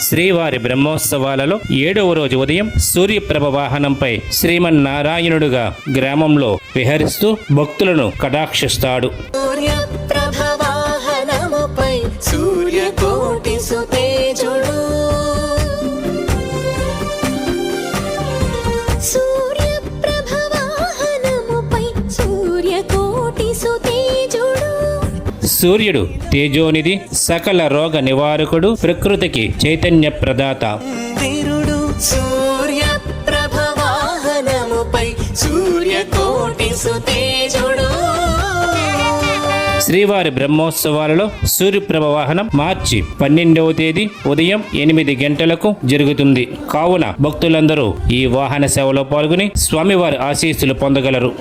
శ్రీవారి బ్రహ్మోత్సవాలలో ఏడవ రోజు ఉదయం సూర్యప్రభ వాహనంపై శ్రీమన్నారాయణుడుగా గ్రామంలో విహరిస్తూ భక్తులను కటాక్షిస్తాడు. సూర్యకోటి సుతేజుడు. సూర్యుడు తేజోనిధి సకల రోగ నివారకుడు ప్రకృతికి చైతన్య ప్రదాత. సూర్యకోటి సుతేజుడు. శ్రీవారి బ్రహ్మోత్సవాలలో సూర్యప్రభ వాహనం మార్చి పన్నెండవ తేదీ ఉదయం ఎనిమిది గంటలకు జరుగుతుంది. కావున భక్తులందరూ ఈ వాహన సేవలో పాల్గొని స్వామివారి ఆశీస్సులు పొందగలరు.